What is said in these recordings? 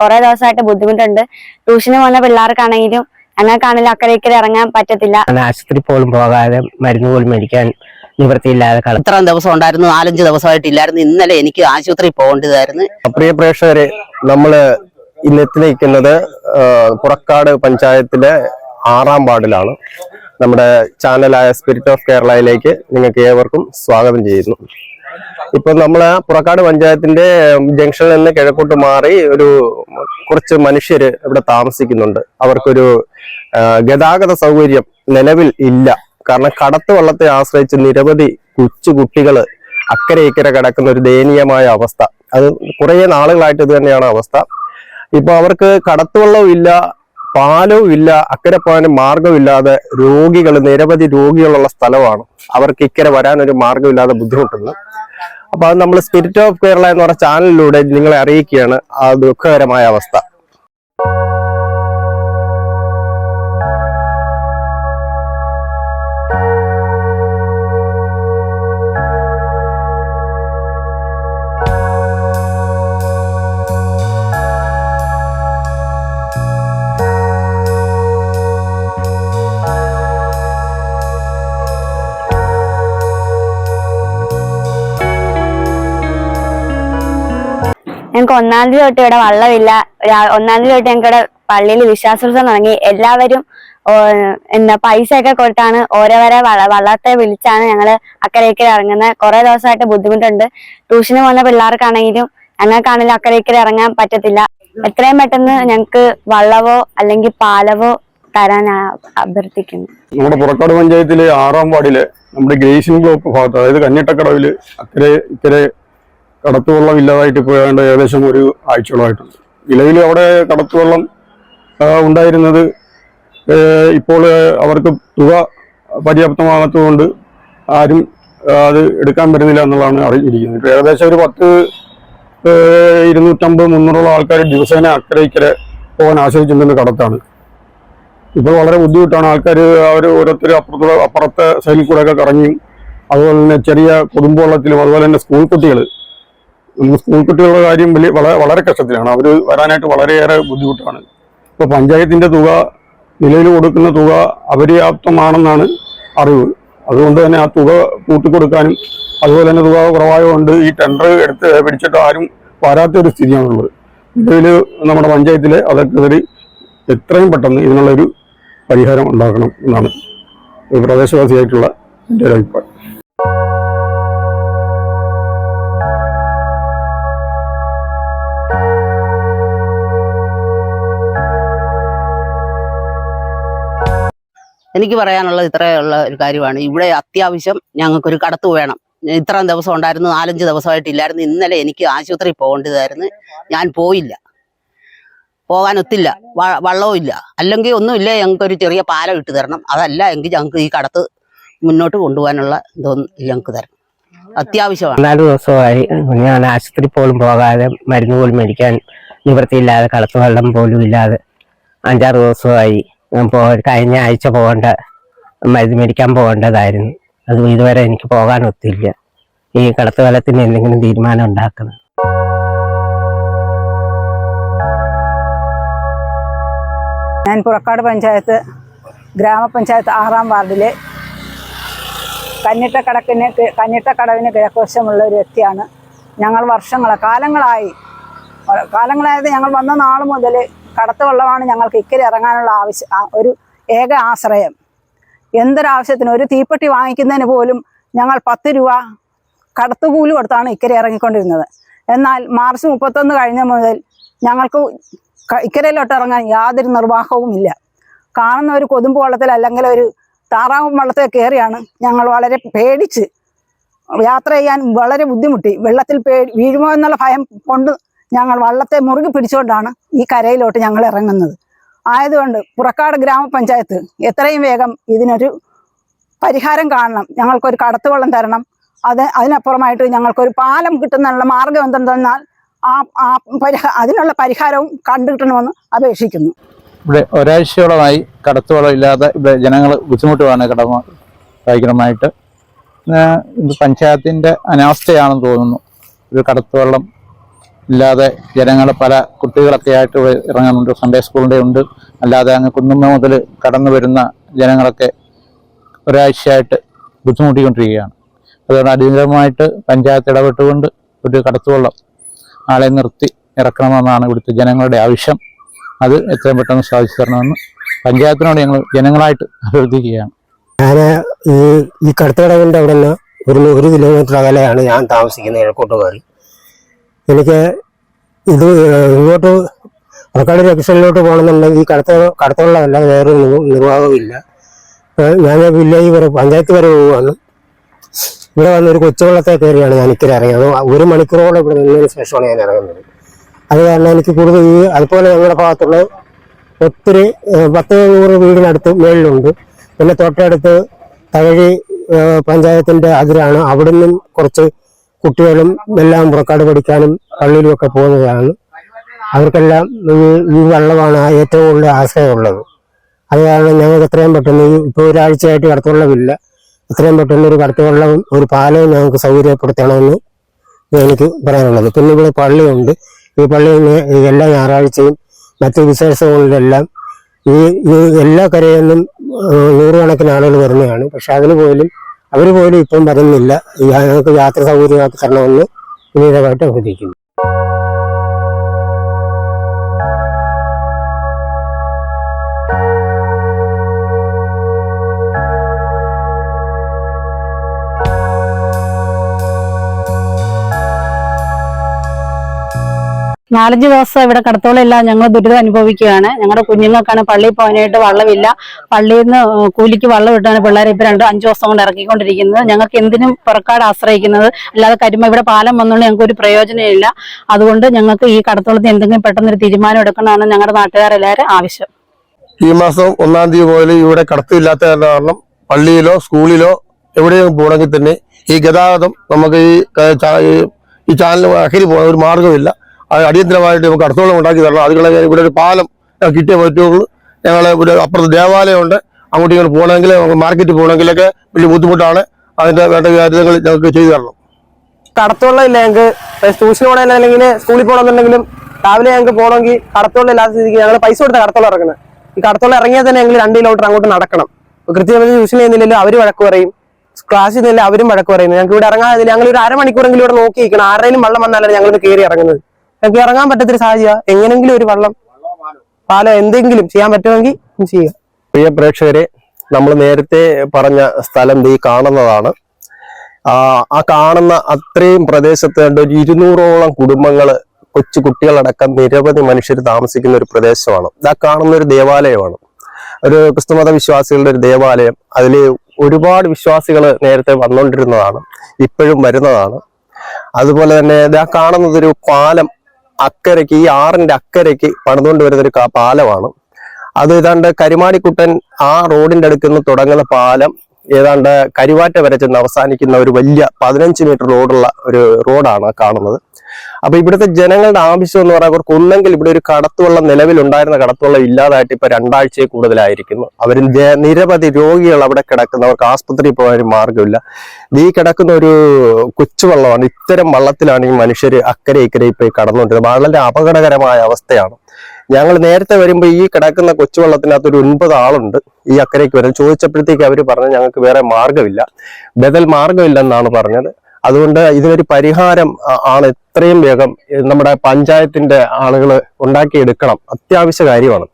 കുറെ ദിവസമായിട്ട് ബുദ്ധിമുട്ടുണ്ട്. ട്യൂഷന് പോകുന്ന പിള്ളേർക്കാണെങ്കിലും ഞങ്ങൾക്കാണെങ്കിലും അക്കരയ്ക്കര ഇറങ്ങാൻ പറ്റത്തില്ല. ആശുപത്രി പോലും പോകാതെ മരുന്ന് പോലും മേടിക്കാൻ നിവൃത്തിയില്ലാതെ ഇത്രയും ദിവസം ഉണ്ടായിരുന്നു നാലഞ്ച് ദിവസമായിട്ട് ഇല്ലായിരുന്നു. ഇന്നലെ എനിക്ക് ആശുപത്രി പോകേണ്ടതായിരുന്നു പ്രിയ പ്രേക്ഷകരെ നമ്മൾ ഇന്ന് എത്തി നിൽക്കുന്നത് പുറക്കാട് പഞ്ചായത്തിലെ ആറാം വാർഡിലാണ്. നമ്മുടെ ചാനലായ സ്പിരിറ്റ് ഓഫ് കേരളയിലേക്ക് നിങ്ങൾക്ക് ഏവർക്കും സ്വാഗതം ചെയ്യുന്നു. ഇപ്പൊ നമ്മൾ പുറക്കാട് പഞ്ചായത്തിന്റെ ജംഗ്ഷനിൽ നിന്ന് കിഴക്കോട്ട് മാറി ഒരു കുറച്ച് മനുഷ്യര് ഇവിടെ താമസിക്കുന്നുണ്ട്. അവർക്കൊരു ഗതാഗത സൗകര്യം നിലവിൽ ഇല്ല. കാരണം കടത്ത് വള്ളത്തെ ആശ്രയിച്ച് നിരവധി കൊച്ചു കുട്ടികൾ അക്കരെ ഇക്കരെ കിടക്കുന്ന ഒരു ദയനീയമായ അവസ്ഥ. അത് കുറേ നാളുകളായിട്ട് ഇത് തന്നെയാണ് അവസ്ഥ. ഇപ്പൊ അവർക്ക് കടത്തുവള്ളവും ഇല്ല പാലവും ഇല്ല അക്കരെ പോകാൻ മാർഗമില്ലാതെ രോഗികൾ നിരവധി രോഗികളുള്ള സ്ഥലമാണ് അവർക്ക് ഇക്കരെ വരാനൊരു മാർഗമില്ലാതെ ബുദ്ധിമുട്ടുന്നു അപ്പൊ അത് നമ്മൾ സ്പിരിറ്റ് ഓഫ് കേരള എന്ന് പറഞ്ഞ ചാനലിലൂടെ നിങ്ങളെ അറിയിക്കുകയാണ്. ആ ദുഃഖകരമായ അവസ്ഥ. ഞങ്ങൾക്ക് ഒന്നാം തീയതി തൊട്ട് ഇവിടെ വള്ളമില്ല. ഒന്നാം തീയതി തൊട്ട് ഞങ്ങൾക്ക് പള്ളിയിൽ വിശ്വാസോത്സവം തുടങ്ങി. എല്ലാവരും എന്താ പൈസ ഒക്കെ കൊടുത്താണ് ഓരോവരെ വള്ള വള്ളത്തെ വിളിച്ചാണ് ഞങ്ങൾ അക്കരയ്ക്ക് ഇറങ്ങുന്നത് കുറെ ദിവസമായിട്ട് ബുദ്ധിമുട്ടുണ്ട്. ട്യൂഷന് പോകുന്ന പിള്ളേർക്കാണെങ്കിലും ഞങ്ങൾക്കാണെങ്കിലും അക്കരയ്ക്ക് ഇറങ്ങാൻ പറ്റത്തില്ല. എത്രയും പെട്ടെന്ന് ഞങ്ങൾക്ക് വള്ളവോ അല്ലെങ്കിൽ പാലവോ തരാൻ അഭ്യർത്ഥിക്കുന്നു. നമ്മുടെ പുറക്കാട് പഞ്ചായത്തിലെ ആറാം വാർഡിലെ നമ്മുടെ ഗ്രേസിംഗ് ബ്ലോക്ക് ഭാഗത്ത് അതായത് കഞ്ഞിട്ടക്കടവിൽ അക്കരെ ഇക്കരെ കടത്തുവെള്ളം ഇല്ലാതായിട്ട് പോയാണ്ട് ഏകദേശം ഒരു ആഴ്ചകളായിട്ടുണ്ട് നിലവിൽ അവിടെ കടത്തുവെള്ളം ഉണ്ടായിരുന്നത് ഇപ്പോൾ അവർക്ക് തുക പര്യാപ്തമാകാത്തതുകൊണ്ട് ആരും അത് എടുക്കാൻ വരുന്നില്ല എന്നുള്ളതാണ് അറിഞ്ഞിരിക്കുന്നത്. ഇപ്പോൾ ഏകദേശം ഒരു പത്ത് ഇരുന്നൂറ്റമ്പത് മുന്നൂറോളം ആൾക്കാർ ദിവസേന അക്കരെ ഇക്കരെ പോകാൻ ആശ്രയിച്ചിട്ടുണ്ടെന്ന് കടത്താണ്. ഇപ്പോൾ വളരെ ബുദ്ധിമുട്ടാണ്. ആൾക്കാർ അവർ ഓരോരുത്തർ അപ്പുറത്തുള്ള അപ്പുറത്തെ സൈഡിൽ കൂടെയൊക്കെ കറങ്ങിയും അതുപോലെ തന്നെ ചെറിയ കുടുംബവെള്ളത്തിലും അതുപോലെ തന്നെ സ്കൂൾ കുട്ടികൾ സ്കൂൾ കുട്ടികളുടെ കാര്യം വലിയ വളരെ വളരെ കഷ്ടത്തിലാണ്. അവർ വരാനായിട്ട് വളരെയേറെ ബുദ്ധിമുട്ടാണ്. ഇപ്പോൾ പഞ്ചായത്തിന്റെ തുക നിലവിൽ കൊടുക്കുന്ന തുക അപര്യാപ്തമാണെന്നാണ് അറിവ്. അതുകൊണ്ട് തന്നെ ആ തുക കൂട്ടിക്കൊടുക്കാനും അതുപോലെ തന്നെ തുക കുറവായതുകൊണ്ട് ഈ ടെൻഡർ എടുത്ത് പിടിച്ചിട്ട് ആരും വരാത്ത ഒരു സ്ഥിതിയാണുള്ളത് നിലവിൽ നമ്മുടെ പഞ്ചായത്തിലെ അതൊക്കെ എത്രയും പെട്ടെന്ന് ഇതിനുള്ളൊരു പരിഹാരം ഉണ്ടാക്കണം എന്നാണ് പ്രദേശവാസിയായിട്ടുള്ള എന്റെ ഒരു അഭിപ്രായം. എനിക്ക് പറയാനുള്ളത് ഇത്രയുള്ള ഒരു കാര്യമാണ്. ഇവിടെ അത്യാവശ്യം ഞങ്ങൾക്കൊരു കടത്ത് വേണം. ഇത്രയും ദിവസം ഉണ്ടായിരുന്നു നാലഞ്ച് ദിവസമായിട്ടില്ലായിരുന്നു. ഇന്നലെ എനിക്ക് ആശുപത്രി പോകേണ്ടതായിരുന്നു. ഞാൻ പോയില്ല. പോകാനൊത്തില്ല. വള്ളവും ഇല്ല. അല്ലെങ്കിൽ ഒന്നുമില്ല ഞങ്ങൾക്കൊരു ചെറിയ പാലം ഇട്ട് തരണം. അതല്ല എങ്കിൽ ഞങ്ങൾക്ക് ഈ കടത്ത് മുന്നോട്ട് കൊണ്ടുപോകാനുള്ള ഇതൊന്നും ഞങ്ങൾക്ക് തരണം. അത്യാവശ്യമാണ്. നാല് ദിവസമായി ഞാൻ ആശുപത്രി പോലും പോകാതെ മരുന്ന് പോലും മേടിക്കാൻ നിവൃത്തിയില്ലാതെ കളത്തു വെള്ളം പോലും ഇല്ലാതെ അഞ്ചാറ് ദിവസമായി പോ കഴിഞ്ഞ ആഴ്ച പോകേണ്ട മരുന്ന് മേടിക്കാൻ പോകേണ്ടതായിരുന്നു. അത് ഇതുവരെ എനിക്ക് പോകാൻ ഒത്തില്ല. ഈ കടത്തു കാലത്തിന് എന്തെങ്കിലും തീരുമാനം ഉണ്ടാക്കുന്നത് ഞാൻ പുറക്കാട് പഞ്ചായത്ത് ഗ്രാമപഞ്ചായത്ത് ആറാം വാർഡിലെ കഞ്ഞിട്ടക്കടക്കിന് കഞ്ഞിട്ട കടവിന് കിഴക്കുവശമുള്ള ഒരു വ്യക്തിയാണ് ഞങ്ങൾ വർഷങ്ങളെ കാലങ്ങളായി. കാലങ്ങളായത് ഞങ്ങൾ വന്ന നാൾ മുതൽ കടത്ത് വെള്ളമാണ് ഞങ്ങൾക്ക് ഇക്കരെ ഇറങ്ങാനുള്ള ആവശ്യം ഒരു ഏക ആശ്രയം. എന്തൊരാവശ്യത്തിന് ഒരു തീപ്പെട്ടി വാങ്ങിക്കുന്നതിന് പോലും ഞങ്ങൾ പത്ത് രൂപ കടത്തുകൂലി കൊടുത്താണ് ഇക്കരെ ഇറങ്ങിക്കൊണ്ടിരുന്നത്. എന്നാൽ മാർച്ച് മുപ്പത്തൊന്ന് കഴിഞ്ഞ മുതൽ ഞങ്ങൾക്ക് ഇക്കരയിലോട്ട് ഇറങ്ങാൻ യാതൊരു നിർവാഹവും ഇല്ല. കാണുന്ന ഒരു കൊതുമ്പ് വള്ളത്തിൽ അല്ലെങ്കിൽ ഒരു താറാവ് വള്ളത്തിൽ കയറിയാണ് ഞങ്ങൾ വളരെ പേടിച്ച് യാത്ര ചെയ്യാൻ വളരെ ബുദ്ധിമുട്ടി. വെള്ളത്തിൽ പേ വീഴുമോ എന്നുള്ള ഭയം കൊണ്ട് ഞങ്ങൾ വള്ളത്തെ മുറുകി പിടിച്ചുകൊണ്ടാണ് ഈ കരയിലോട്ട് ഞങ്ങൾ ഇറങ്ങുന്നത്. ആയതുകൊണ്ട് പുറക്കാട് ഗ്രാമപഞ്ചായത്ത് എത്രയും വേഗം ഇതിനൊരു പരിഹാരം കാണണം. ഞങ്ങൾക്കൊരു കടത്തുവള്ളം തരണം. അത് അതിനപ്പുറമായിട്ട് ഞങ്ങൾക്കൊരു പാലം കിട്ടുന്നതിനുള്ള മാർഗം എന്തെന്നാൽ ആ ആ പരിഹാ അതിനുള്ള പരിഹാരവും കണ്ടുകിട്ടണമെന്ന് അപേക്ഷിക്കുന്നു. ഇവിടെ ഒരാഴ്ചയോളമായി കടത്തുവളം ഇല്ലാതെ ഇവിടെ ജനങ്ങൾ ബുദ്ധിമുട്ടുകയാണ് കടമ ഭയങ്കരമായിട്ട് ഇത് പഞ്ചായത്തിന്റെ അനാസ്ഥയാണെന്ന് തോന്നുന്നു. ഒരു കടത്തുവള്ളം ഇല്ലാതെ ജനങ്ങൾ പല കുട്ടികളൊക്കെ ആയിട്ട് ഇറങ്ങുന്നുണ്ട്. സൺഡേ സ്കൂളിന്റെ ഉണ്ട്. അല്ലാതെ അങ്ങ് കുന്നുമ്മ മുതൽ കടന്നു വരുന്ന ജനങ്ങളൊക്കെ ഒരാഴ്ചയായിട്ട് ബുദ്ധിമുട്ടിക്കൊണ്ടിരിക്കുകയാണ്. അതുകൊണ്ട് അടിയന്തരമായിട്ട് പഞ്ചായത്ത് ഇടപെട്ടുകൊണ്ട് ഒരു കടത്തുവള്ളം ആളെ നിർത്തി ഇറക്കണമെന്നാണ് ഇവിടുത്തെ ജനങ്ങളുടെ ആവശ്യം. അത് എത്രയും പെട്ടെന്ന് സാധിച്ചു തരണമെന്ന് പഞ്ചായത്തിനോട് ഞങ്ങൾ ജനങ്ങളായിട്ട് അഭ്യർത്ഥിക്കുകയാണ്. ഞാൻ ഈ ഈ അവിടെ നിന്ന് ഒരു ഒരു കിലോമീറ്റർ അകലെയാണ് ഞാൻ താമസിക്കുന്നത് കിഴക്കോട്ടുകാർ എനിക്ക് ഇത് ഇങ്ങോട്ട് റെക്കോർഡ് ജംഗ്ഷനിലോട്ട് പോകണമെന്നുണ്ടെങ്കിൽ ഈ കടത്ത കടത്തുള്ളതല്ല വേറെ നിർ- നിർവാഹമില്ല ഞാൻ വില്ലേജ് വരെ പഞ്ചായത്ത് വരെ പോവുകയാണ്. ഇവിടെ വന്ന് ഒരു കൊച്ചുവെള്ളത്തെ കയറിയാണ് ഞാൻ ഇക്കരെ ഇറങ്ങിയത്. ഒരു മണിക്കൂറോളം ഇവിടെ നിന്നതിന് ശേഷമാണ് ഞാൻ ഇറങ്ങുന്നത്. അത് കാരണം എനിക്ക് കൂടുതൽ ഈ അതുപോലെ ഞങ്ങളുടെ ഭാഗത്തുള്ള ഒത്തിരി പത്ത് നൂറ് വീടിനടുത്ത് മേളിലുണ്ട്. പിന്നെ തൊട്ടടുത്ത് തകഴി പഞ്ചായത്തിന്റെ അതിരാണ്. അവിടുന്ന് കുറച്ച് കുട്ടികളും എല്ലാം പുറക്കാട് പഠിക്കാനും പള്ളിയിലും ഒക്കെ പോകുന്നതാണ്. അവർക്കെല്ലാം ഈ വെള്ളമാണ് ഏറ്റവും കൂടുതൽ ആശ്രയമുള്ളത്. അത് കാരണം ഞങ്ങൾക്ക് എത്രയും പെട്ടെന്ന് ഇപ്പോൾ ഒരാഴ്ചയായിട്ട് കടത്തുവെള്ളമില്ല. എത്രയും പെട്ടെന്ന് ഒരു കടത്തുവെള്ളവും ഒരു പാലവും ഞങ്ങൾക്ക് സൗകര്യപ്പെടുത്തണമെന്ന് എനിക്ക് പറയാനുള്ളത്. പിന്നെ ഇവിടെ പള്ളിയുണ്ട്. ഈ പള്ളിയിൽ എല്ലാ ഞായറാഴ്ചയും മറ്റ് വിശേഷങ്ങളിലെല്ലാം ഈ എല്ലാ കരയിൽ നിന്നും നൂറുകണക്കിന് ആളുകൾ വരുന്നതാണ്. പക്ഷെ അതിന് പോലും അവർ പോലും ഇപ്പം വരുന്നില്ല. ഞങ്ങൾക്ക് യാത്ര സൗകര്യമാക്കി തരണമെന്ന് വിനീതമായിട്ട് അഭ്യർത്ഥിക്കുന്നു. നാലഞ്ച് ദിവസം ഇവിടെ കടത്തോളില്ല ഞങ്ങൾ ദുരിതം അനുഭവിക്കുകയാണ്. ഞങ്ങളുടെ കുഞ്ഞുങ്ങൾക്കാണ് പള്ളിയിൽ പോകാനായിട്ട് വള്ളമില്ല. പള്ളിയിൽ നിന്ന് കൂലിക്ക് വള്ളം ഇട്ടാണ് പിള്ളേരെ ഇപ്പം രണ്ട് അഞ്ചു ദിവസം കൊണ്ട് ഇറക്കിക്കൊണ്ടിരിക്കുന്നത്. ഞങ്ങൾക്ക് എന്തിനും പുറക്കാട് ആശ്രയിക്കുന്നത്. അല്ലാതെ കരിമ ഇവിടെ പാലം വന്നുകൊണ്ട് ഞങ്ങൾക്ക് ഒരു പ്രയോജനമില്ല. അതുകൊണ്ട് ഞങ്ങൾക്ക് ഈ കടത്തോളത്തിൽ എന്തെങ്കിലും പെട്ടെന്നൊരു തീരുമാനം എടുക്കണമെന്ന് ഞങ്ങളുടെ നാട്ടുകാരെല്ലാവരും ആവശ്യം. ഈ മാസം ഒന്നാം തീയതി മുതൽ ഇവിടെ കടത്തില്ലാത്ത കാരണം പള്ളിയിലോ സ്കൂളിലോ എവിടെയും പോകണമെങ്കിൽ തന്നെ ഈ ഗതാഗതം നമുക്ക് ഈ ഈ- ചാനൽ അക്കരി പോകാൻ ഒരു മാർഗമില്ല. അത് അടിയന്തരമായിട്ട് നമുക്ക് അടുത്തോളം ഉണ്ടാക്കി തരണം. അതുകളെ ഇവിടെ ഒരു പാലം കിട്ടിയേ പറ്റുള്ളൂ ഞങ്ങൾ ഇവിടെ അപ്പുറത്ത് ദേവാലയമുണ്ട്. അങ്ങോട്ട് ഇങ്ങോട്ട് പോകണമെങ്കിൽ മാർക്കറ്റിൽ പോകണമെങ്കിലൊക്കെ വലിയ ബുദ്ധിമുട്ടാണ്. അതിന്റെ വേണ്ട കാര്യങ്ങൾ ഞങ്ങൾക്ക് ചെയ്തു തരണം. കടത്തുള്ള ഇല്ല ഞങ്ങൾക്ക് ട്യൂഷന് പോകണമെങ്കിൽ അല്ലെങ്കിൽ സ്കൂളിൽ പോകണമെന്നുണ്ടെങ്കിലും രാവിലെ ഞങ്ങൾക്ക് പോകണമെങ്കിൽ കടത്തുള്ള ഇല്ലാത്ത സ്ഥിതിക്ക് ഞങ്ങൾ പൈസ കൊടുത്ത കടത്തുള്ള ഇറങ്ങുന്നത്. ഈ കടത്തുള്ള ഇറങ്ങിയാൽ തന്നെ ഞങ്ങൾ രണ്ട് കിലോമീറ്റർ അങ്ങോട്ട് നടക്കണം. കൃത്യമായി ട്യൂഷൻ ചെയ്യുന്നില്ലല്ലോ അവർ വഴക്ക് പറയും. ക്ലാസ്സിൽ നിന്നില്ല അവരും വഴക്ക് പറയുന്നത്. ഞങ്ങൾക്ക് ഇവിടെ ഇറങ്ങാതെ ഞങ്ങൾ ഒരു അരമണിക്കൂറെങ്കിലും ഇവിടെ നോക്കി നിൽക്കണം ആരുടെയും വെള്ളം വന്നാലാണ് ഞങ്ങൾ കയറി ഇറങ്ങുന്നത്. ഞങ്ങൾക്ക് ഇറങ്ങാൻ പറ്റത്തൊരു സാഹചര്യം എങ്ങനെങ്കിലും ഒരു വള്ളം പാലോ എന്തെങ്കിലും ചെയ്യാൻ പറ്റുമെങ്കിൽ ചെയ്യാം പ്രിയ പ്രേക്ഷകരെ നമ്മൾ നേരത്തെ പറഞ്ഞ സ്ഥലം ഈ കാണുന്നതാണ്. ആ ആ കാണുന്ന അത്രയും പ്രദേശത്ത് കണ്ട് ഒരു ഇരുന്നൂറോളം കുടുംബങ്ങൾ കൊച്ചു കുട്ടികളടക്കം നിരവധി മനുഷ്യർ താമസിക്കുന്ന ഒരു പ്രദേശമാണ്. ഇതാ കാണുന്ന ഒരു ദേവാലയമാണ്. ഒരു ക്രിസ്തുമത വിശ്വാസികളുടെ ഒരു ദേവാലയം. അതിൽ ഒരുപാട് വിശ്വാസികൾ നേരത്തെ വന്നുകൊണ്ടിരുന്നതാണ് ഇപ്പോഴും വരുന്നതാണ്. അതുപോലെ തന്നെ ഇതാ കാണുന്നതൊരു പാലം അക്കരയ്ക്ക് ഈ ആറിന്റെ അക്കരയ്ക്ക് പണിതുകൊണ്ട് വരുന്ന ഒരു പാലമാണ്. അത് ഏതാണ്ട് കരിമാടിക്കുട്ടൻ ആ റോഡിന്റെ അടുത്ത് തുടങ്ങുന്ന പാലം ഏതാണ്ട് കരുവാറ്റ വരെ ചെന്ന് അവസാനിക്കുന്ന ഒരു വലിയ പതിനഞ്ച് മീറ്റർ റോഡുള്ള ഒരു റോഡാണ് കാണുന്നത്. അപ്പൊ ഇവിടുത്തെ ജനങ്ങളുടെ ആവശ്യം എന്ന് പറയാൻ അവർക്ക് ഒന്നെങ്കിൽ ഇവിടെ ഒരു കടത്തുവള്ളം നിലവിലുണ്ടായിരുന്ന കടത്തുവള്ളം ഇല്ലാതായിട്ട് ഇപ്പൊ രണ്ടാഴ്ചയെ കൂടുതലായിരിക്കുന്നു. അവർ നിരവധി രോഗികൾ അവിടെ കിടക്കുന്നവർക്ക് ആസ്പത്രിയിൽ പോകാൻ ഒരു മാർഗമില്ല നീ കിടക്കുന്ന ഒരു കൊച്ചുവള്ളമാണ്. ഇത്തരം വള്ളത്തിലാണ് ഈ മനുഷ്യർ അക്കരെ ഇക്കരെ ഇപ്പൊ കടന്നുകൊണ്ടിരുന്നത്. വളരെ അപകടകരമായ അവസ്ഥയാണ്. ഞങ്ങൾ നേരത്തെ വരുമ്പോൾ ഈ കിടക്കുന്ന കൊച്ചുവള്ളത്തിനകത്ത് ഒരു ഒൻപത് ആളുണ്ട് ഈ അക്കരയ്ക്ക് വരാൻ. ചോദിച്ചപ്പോഴത്തേക്ക് അവർ പറഞ്ഞു ഞങ്ങൾക്ക് വേറെ മാർഗമില്ല ബദൽ മാർഗമില്ലെന്നാണ് പറഞ്ഞത്. അതുകൊണ്ട് ഇതിനൊരു പരിഹാരം ആണ് എത്രയും വേഗം നമ്മുടെ പഞ്ചായത്തിന്റെ ആളുകൾ ഉണ്ടാക്കിയെടുക്കണം. അത്യാവശ്യ കാര്യമാണ്.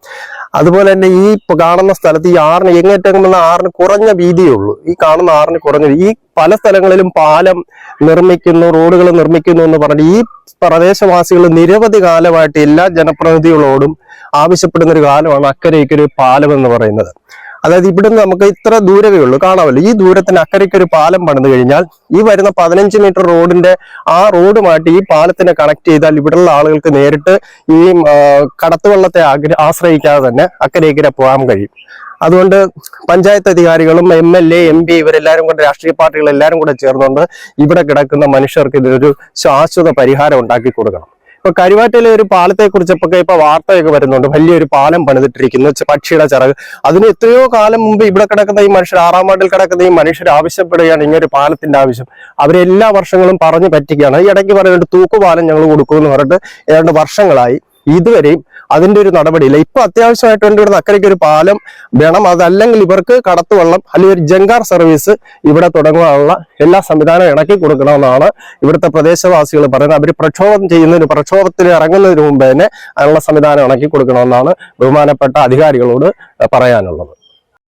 അതുപോലെ തന്നെ ഈ കാണുന്ന സ്ഥലത്ത് ഈ ആറിന് എങ്ങേറ്റങ്ങുന്ന ആറിന് കുറഞ്ഞ വീതിയേ ഉള്ളൂ ഈ കാണുന്ന ആറിന് കുറഞ്ഞ ഈ പല സ്ഥലങ്ങളിലും പാലം നിർമ്മിക്കുന്നു റോഡുകൾ നിർമ്മിക്കുന്നു എന്ന് പറഞ്ഞിട്ട് ഈ പ്രദേശവാസികൾ നിരവധി കാലമായിട്ട് എല്ലാ ജനപ്രതിനിധികളോടും ആവശ്യപ്പെടുന്ന ഒരു കാലമാണ് അക്കരെ പാലം എന്ന് പറയുന്നത്. അതായത് ഇവിടുന്ന് നമുക്ക് ഇത്ര ദൂരമേ ഉള്ളൂ കാണാമല്ലോ. ഈ ദൂരത്തിന് അക്കരയ്ക്ക് ഒരു പാലം പണിത് കഴിഞ്ഞാൽ ഈ വരുന്ന പതിനഞ്ച് മീറ്റർ റോഡിന്റെ ആ റോഡുമായിട്ട് ഈ പാലത്തിനെ കണക്ട് ചെയ്താൽ ഇവിടെയുള്ള ആളുകൾക്ക് നേരിട്ട് ഈ കടത്തുവള്ളത്തെ ആശ്രയിക്കാതെ തന്നെ അക്കരയ്ക്കര പോകാൻ കഴിയും. അതുകൊണ്ട് പഞ്ചായത്ത് അധികാരികളും M L A M P ഇവരെല്ലാരും കൂടെ രാഷ്ട്രീയ പാർട്ടികൾ എല്ലാവരും കൂടെ ചേർന്നുകൊണ്ട് ഇവിടെ കിടക്കുന്ന മനുഷ്യർക്ക് ഇതൊരു ശാശ്വത പരിഹാരം ഉണ്ടാക്കി കൊടുക്കണം. ഇപ്പൊ കരുവാറ്റയിലെ ഒരു പാലത്തെ കുറിച്ചൊക്കെ ഇപ്പൊ വാർത്തയൊക്കെ വരുന്നുണ്ട്. വലിയൊരു പാലം പണിതിട്ടിരിക്കുന്നു. പക്ഷിയുടെ ചിറക്. അതിന് എത്രയോ കാലം മുമ്പ് ഇവിടെ കിടക്കുന്ന ഈ മനുഷ്യർ ആറാം വാർഡിൽ കിടക്കുന്ന ഈ മനുഷ്യർ ആവശ്യപ്പെടുകയാണ് ഇങ്ങനെ ഒരു പാലത്തിന്റെ ആവശ്യം. അവരെല്ലാ വർഷങ്ങളും പറഞ്ഞു പറ്റിക്കുകയാണ്. ഈ ഇടയ്ക്ക് പറയുന്നുണ്ട് തൂക്കുപാലം ഞങ്ങൾ കൊടുക്കുമെന്ന് പറഞ്ഞിട്ട് ഏതാണ്ട് വർഷങ്ങളായി. ഇതുവരെയും അതിന്റെ ഒരു നടപടിയില്ല. ഇപ്പൊ അത്യാവശ്യമായിട്ട് ഇവിടെ അക്കരയ്ക്ക് ഒരു പാലം വേണം. അതല്ലെങ്കിൽ ഇവർക്ക് കടത്തുവള്ളം അല്ലെങ്കിൽ ഒരു ജങ്കാർ സർവീസ് ഇവിടെ തുടങ്ങാനുള്ള എല്ലാ സംവിധാനവും ഇണക്കി കൊടുക്കണമെന്നാണ് ഇവിടുത്തെ പ്രദേശവാസികൾ പറയുന്നത്. അവർ പ്രക്ഷോഭം ചെയ്യുന്നതിന് പ്രക്ഷോഭത്തിൽ ഇറങ്ങുന്നതിന് മുമ്പ് തന്നെ അതിനുള്ള സംവിധാനം ഇണക്കി കൊടുക്കണമെന്നാണ് ബഹുമാനപ്പെട്ട അധികാരികളോട് പറയാനുള്ളത്.